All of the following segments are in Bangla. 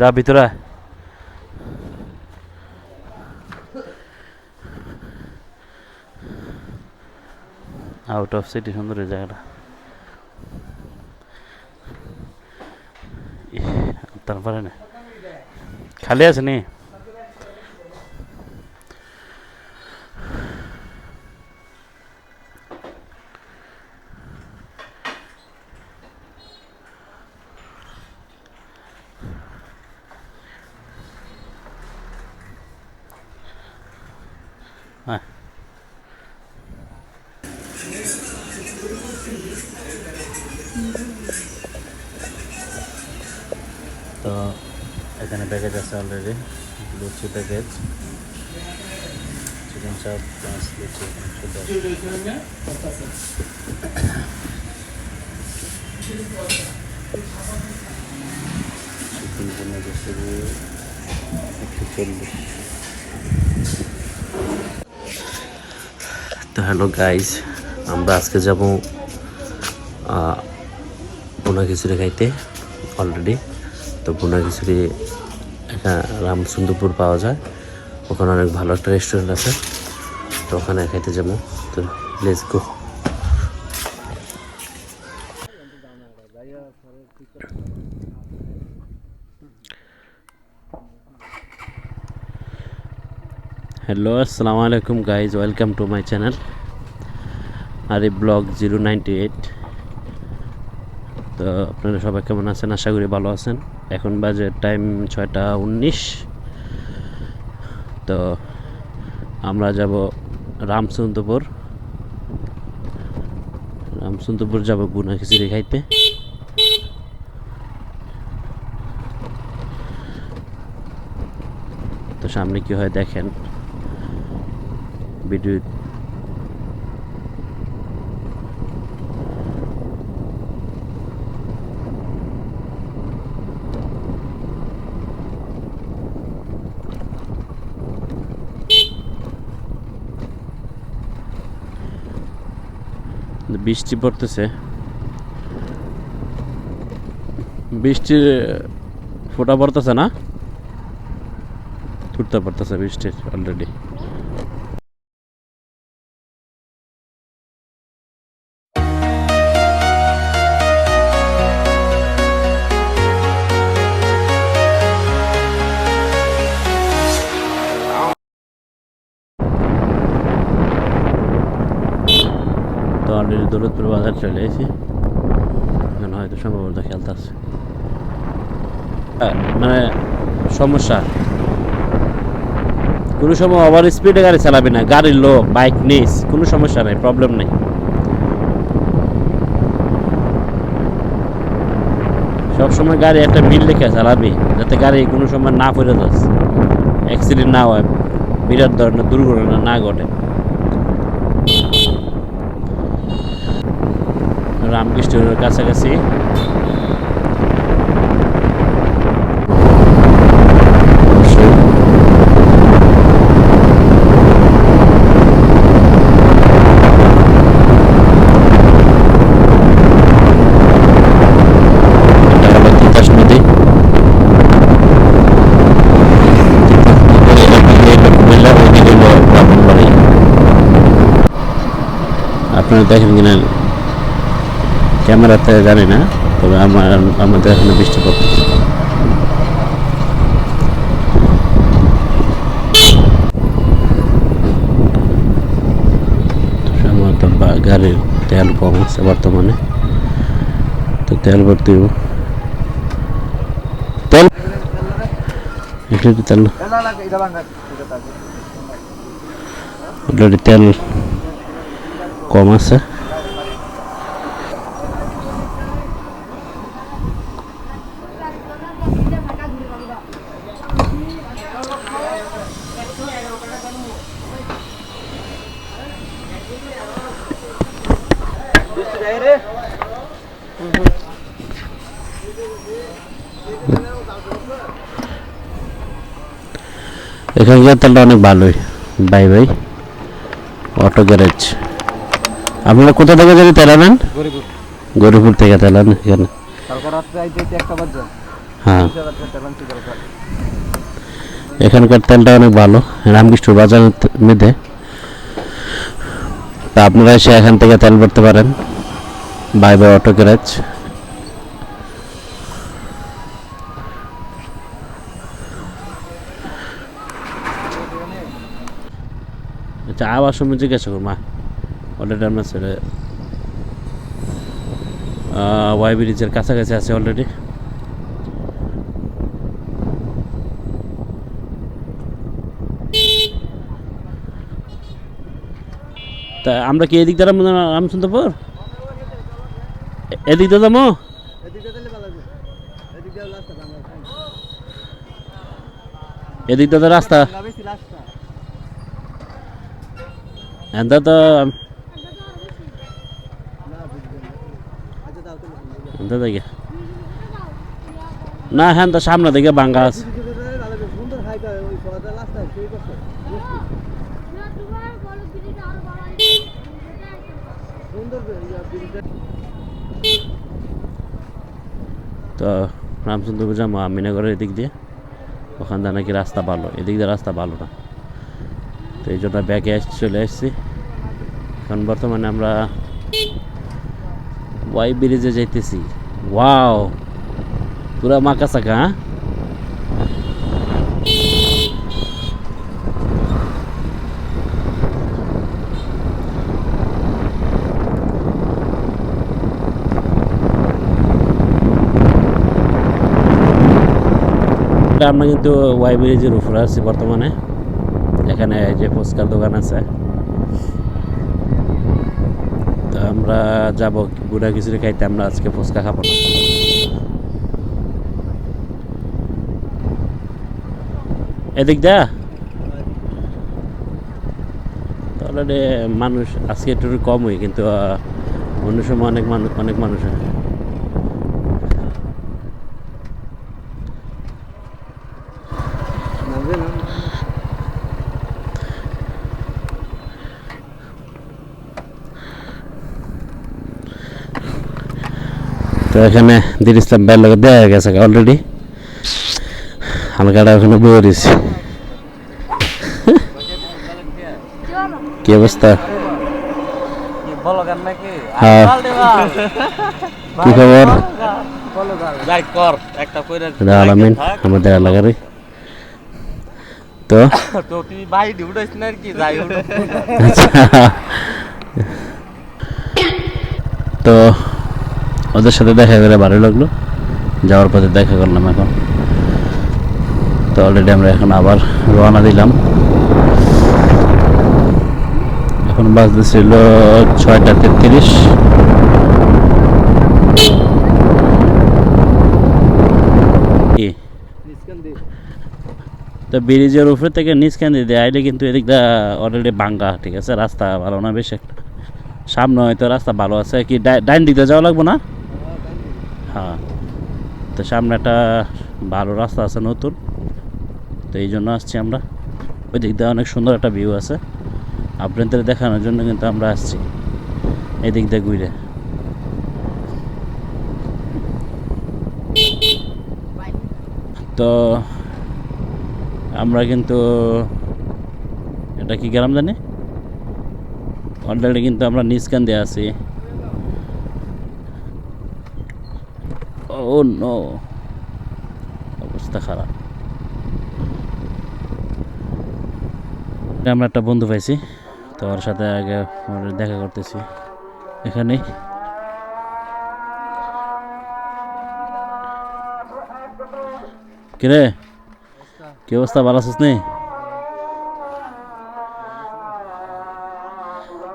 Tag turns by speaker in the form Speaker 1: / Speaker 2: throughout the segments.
Speaker 1: যা ভিতরে। আউট অফ সিটি সুন্দর এই জায়গাটা। তারপরে না। খালি আছে নি? হ্যাঁ। তো এখানে প্যাকেজ আছে already luchi package chicken chaap plus luchi chicken চল্লিশ। হ্যালো গাইজ আমরা আজকে যাব বোনা খিচুড়ি খাইতে অলরেডি তো বোনা খিচুড়ি একটা রামসুন্দরপুর পাওয়া যায়। ওখানে অনেক ভালো একটা রেস্টুরেন্ট আছে। তো ওখানে খাইতে যাব। তো লেটস গো হ্যালো আসসালামু আলাইকুম guys welcome to my channel আর এই ব্লগ জিরো নাইনটি এইট। তো আপনারা সবাই কেমন আছেন? আশা করি ভালো আছেন। এখন বাজে টাইম ছয়টা উনিশ। তো আমরা যাব রামচন্দ্রপুর। রামচন্দ্রপুর যাব বুনা খিচুড়ি খাইতে। তো সামনে কি হয় দেখেন। ভিডিও বৃষ্টি পড়তেছে। বৃষ্টির ফোটা পড়তেছে না? ছুটতে পড়তেছে বৃষ্টির অলরেডি অলরেডি দৌলতপুর বাজার চলে এসেছি। এখন হয়তো সম্ভবত খেলতে আছে মানে সমস্যা। কোনো সময় ওভার স্পিডে গাড়ি চালাবি না। গাড়ির লো বাইক নিস কোনো সমস্যা নেই প্রবলেম নেই। সবসময় গাড়ি একটা বিল লেখা চালাবি, যাতে গাড়ি কোনো সময় না পড়ে যাস অ্যাক্সিডেন্ট না হয়, বিরাট ধরনের দুর্ঘটনা না ঘটে। ব্রাহ্মণবাড়ি আপনারা দেখেন কিনা ক্যামেরাতে জানি না, তবে আমার আমাদের এখানে বৃষ্টি পড়তেছে সম্ভবত বা- গাড়ির তেল কম আছে বর্তমানে। তো তেল ভর্তি হইব। তেল একটু একটু তেল অলরেডি তেল কম আছে। এখানকার তেলটা অনেক ভালোই। Bye bye. অটো গ্যারেজ আপনারা কোথা থেকে যদি তেল আনেন?
Speaker 2: গরিবুর
Speaker 1: গরিপুর থেকে তেল আনেন এখানে। হ্যাঁ। এখানকার তেলটা অনেক ভালো। রামকৃষ্ণ বাজার মধ্যে। তা আপনারা এসে এখান থেকে তেল ভরতে পারেন। বাই বাই অটো গ্যারেজ আচ্ছা আবার সময় জিজ্ঞাসা করুন, মা। অলরেডি আমরা ছেড়ে ওয়াই ব্রিজের কাছাকাছি আছে অলরেডি তা আমরা কি এদিক দ্বারা রামচন্দ্রপুর? এদিক দিয়ে যাব? এদিক দিয়ে রাস্তা। না হ্যাঁ তো সামনে দিকে বাঙ্গা আছে তো রামচন্দ্রপুর যাব আমিনগরের এদিক দিয়ে। ওখান দিয়ে নাকি রাস্তা ভালো এদিক দিয়ে রাস্তা ভালো না। তো এই জন্য ব্যাগে চলে এসেছি। এখন বর্তমানে আমরা ওয়াই ব্রিজে যাইতেছি। ওয়াও! পুরা মাকা সাকা হ্যাঁ? আমরা কিন্তু ওয়াই ব্রিজের উপরে আছি বর্তমানে। এখানে যে ফুচকার দোকান আছে। তো আমরা যাব বুড়া খিচুড়ি খাইতে, আমরা আজকে ফুচকা খাব না। এদিক দা? অলরেডি মানুষ, আজকে একটু কমই, কিন্তু অন্য সময় অনেক মানুষ অনেক মানুষ হয় তো এখানে দিল ইসলাম ভাইয়ের গেছে অলরেডি হালকাটা ওখানে বয়ে দিছি কি অবস্থা? হ্যাঁ। কি খবর? আমাদের এলাকারই তো
Speaker 2: তো উঠাইছ না আর কি
Speaker 1: আচ্ছা। তো ওদের সাথে দেখা করে ভালো লাগল। যাওয়ার পথে দেখা করলাম এখন। তো অলরেডি আমরা এখন আবার রওনা দিলাম। এখন বাজতেছিল ছয়টা তেত্রিশ। তো ব্রিজের উপরে থেকে নিচ কান দিয়ে আইলে কিন্তু এদিকটা অলরেডি বাঙ্গা, ঠিক আছে? রাস্তা ভালো না, বেশ সামনে হয়তো রাস্তা ভালো আছে। কি ডাই- ডাইন দিকে যাওয়া লাগবো না? হ্যাঁ। তো সামনে একটা ভালো রাস্তা আছে নতুন। তো এই জন্য আসছি আমরা। ওই দিক দিয়ে অনেক সুন্দর একটা ভিউ আছে। আপনাদের দেখানোর জন্য কিন্তু আমরা আসছি। এই দিক দিয়ে ঘুরে। তো আমরা কিন্তু এটা কি গ্রাম জানি? অলরেডি কিন্তু আমরা নিচ কান দিয়ে আছি ও নো অবস্থা খারাপ। আমরা একটা বন্ধু পাইছি, তো ওর সাথে আগে দেখা করতেছি। এখানে কিরে? কি অবস্থা, ভালো আছিস নি?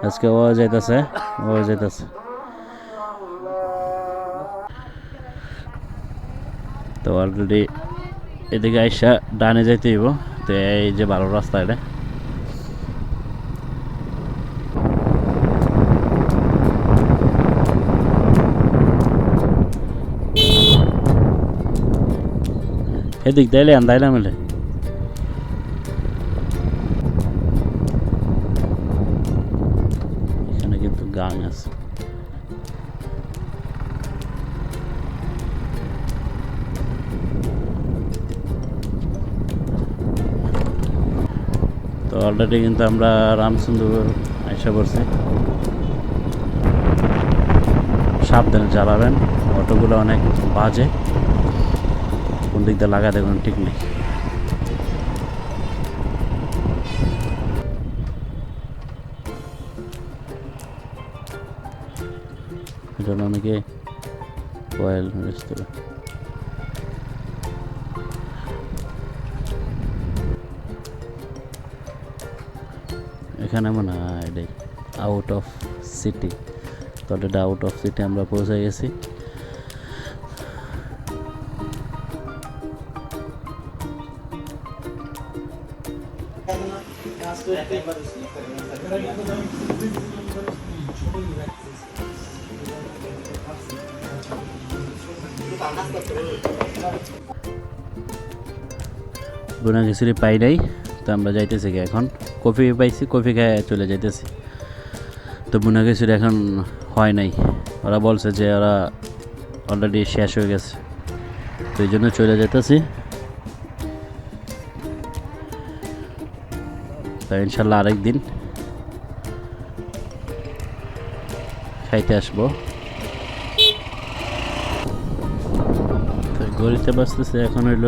Speaker 1: আজকে ও যাইতেছে ও যাইতেছে। অলরেডি এদিকে আইসা ডানে যাইতে হইব। তো এই যে ভালো রাস্তা এটা। এদিক দিলে আন্দাইলাম এলে অলরেডি কিন্তু আমরা রামচন্দ্র এসে করছি। সাবধানে চালাবেন, অটোগুলো অনেক বাজে। কোন দিক দিয়ে লাগাতে কোনো ঠিক নেই। অনেকে অয়েল রেস্তোরাঁ এখানে মনে হয় এটাই আউট অফ সিটি তো এটা আউট অফ সিটি আমরা পৌঁছে গেছি। বুনা খিচুড়ি পাই নাই, তো আমরা যাইতেছি এখন। কফি পাইছি, কফি খেয়ে চলে যাইতেছি। তো বুনা খিচুড়ি এখন হয় নাই। ওরা বলছে যে ওরা অলরেডি শেষ হয়ে গেছে। তো এই জন্য চলে যেতেছি তো ইনশাল্লাহ আরেক দিন খাইতে আসব। তো গড়িতে বাঁচতেছে এখন হইল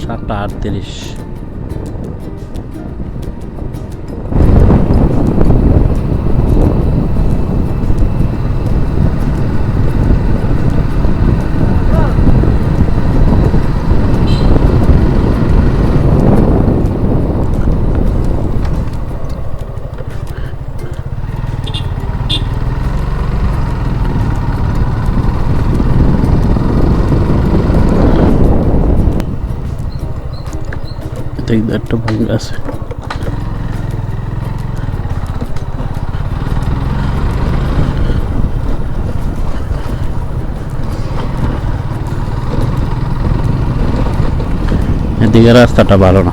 Speaker 1: সাতটা আটত্রিশ। দেখ একটা ভাঙ্গা আছে। এদিকে রাস্তাটা ভালো না।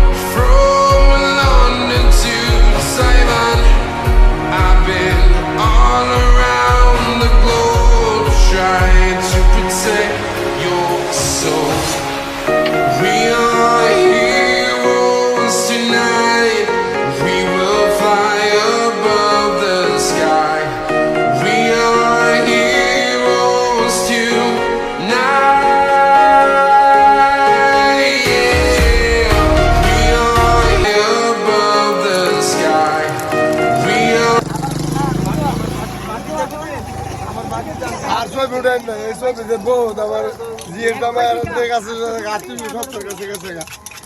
Speaker 3: না ছবি যে বহুত আমার জিয়ের দামার কাছে গাছি সত্তর কাছে গেছে গা।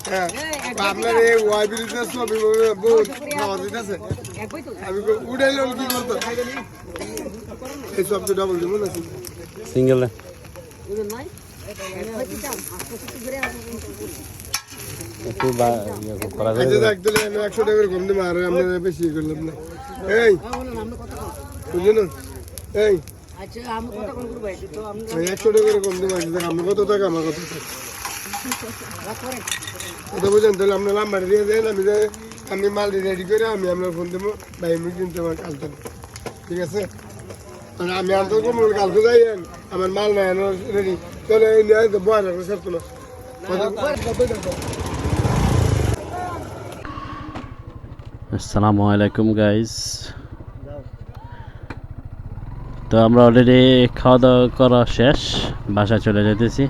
Speaker 3: হ্যাঁ আপনার এই ওয়াই বিরুদ্ধে ছবি নামাজ দিতেছে আমি কই, কি করতো এই শব্দ ডাবল দিব না
Speaker 1: সিঙ্গেল
Speaker 3: দিলে একশো টাকা করে কম দিব আর আমরা বেশি করলাম না। এই বুঝলি না? এই
Speaker 4: আচ্ছা আমি করব এটা তো
Speaker 3: টাকা করে কম দিব কত টাকা আমার কত বুঝেন তাহলে আপনার নাম্বার দিয়ে দেন আমি আমি মাল রেডি করে আমি আপনার ফোন দেবো ভাই আমি কিন্তু আমার কালকে ঠিক আছে? মানে আমি আনতে কম কালকে যাই? আমার মাল নাই রেডি চলে এই নিয়ে দেবো আর তোমার
Speaker 1: আসসালামু আলাইকুম গাইস তো আমরা অলরেডি খাওয়া দাওয়া করা শেষ বাসায় চলে যেতেছি।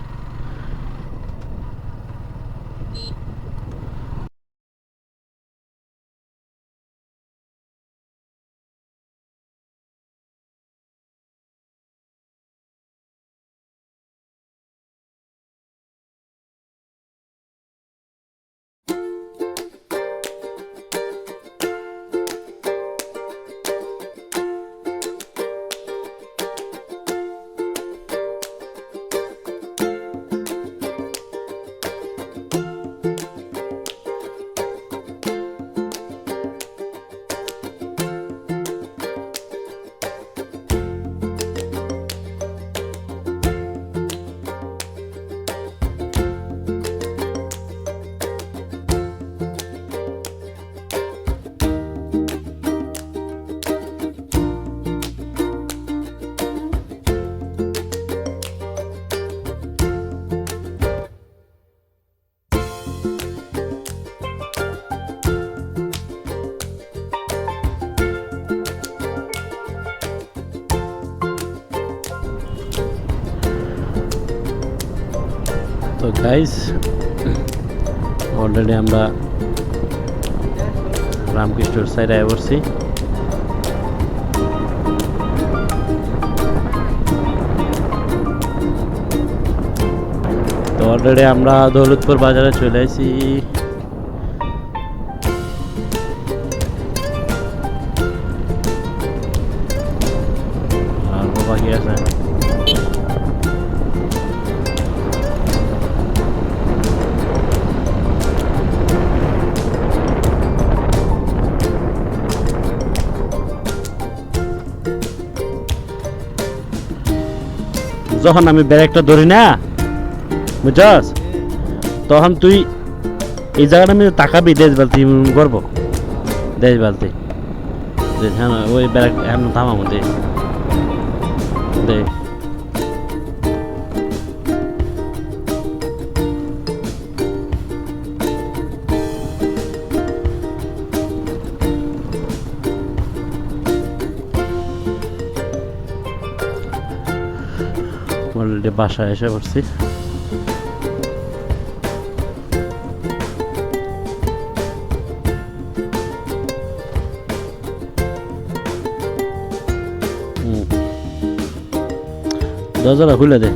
Speaker 1: তো গাইস অলরেডি আমরা রামকৃষ্ণর সাইডে আয় পড়ছি তো অলরেডি আমরা দৌলতপুর বাজারে চলে আসি যখন আমি ব্যারেকটা ধরি না, বুঝছস? তখন তুই এই জায়গাটা আমি তাকাবি, দেশ বালতি করব। দেশ বালতি। হ্যাঁ ওই ব্যারেক হ্যাঁ থামাবো দে। অলরেডি বাসায় এসে পড়ছি। দরজাটা খুলে দে